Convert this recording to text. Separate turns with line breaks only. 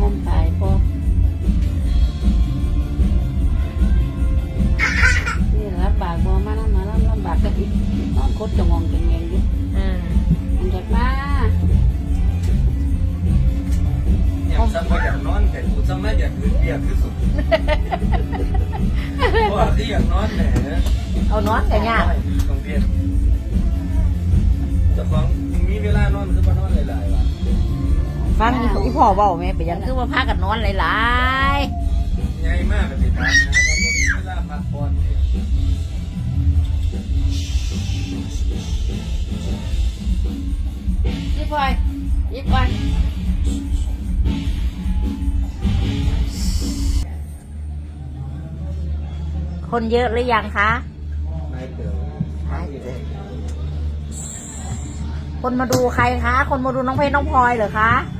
ท่มตายพอนี่ลำบากบ่มานั่นมาลำลำบากก็อีกนอนคดจะงงกันเงงอยู่
อืม
อันจากมา
อยากซ้ำมาอยากนอนแต่กูซ้ำมาอยากคืนเบียร์คือสุดเพราะว่าที่อยากนอนแหน
เอานอนแต่ยาก
ต้องเบียร์จะของมีเวลานอนคือมานอนเลย
ฟังอีพ่อเว้า
แม่ไปยังคือว่าพากันนอนหลาย
ใหญ่มากเลยพี่ตานะว่าบ่มีเวลาพักผ่อนนี่
ยิบไปยิบไปๆ
คนเยอะหรือยังคะ
นายเต๋อ
คนมาดูใครคะ คนมาดูน้องเพชรน้องพลอยเหรอคะน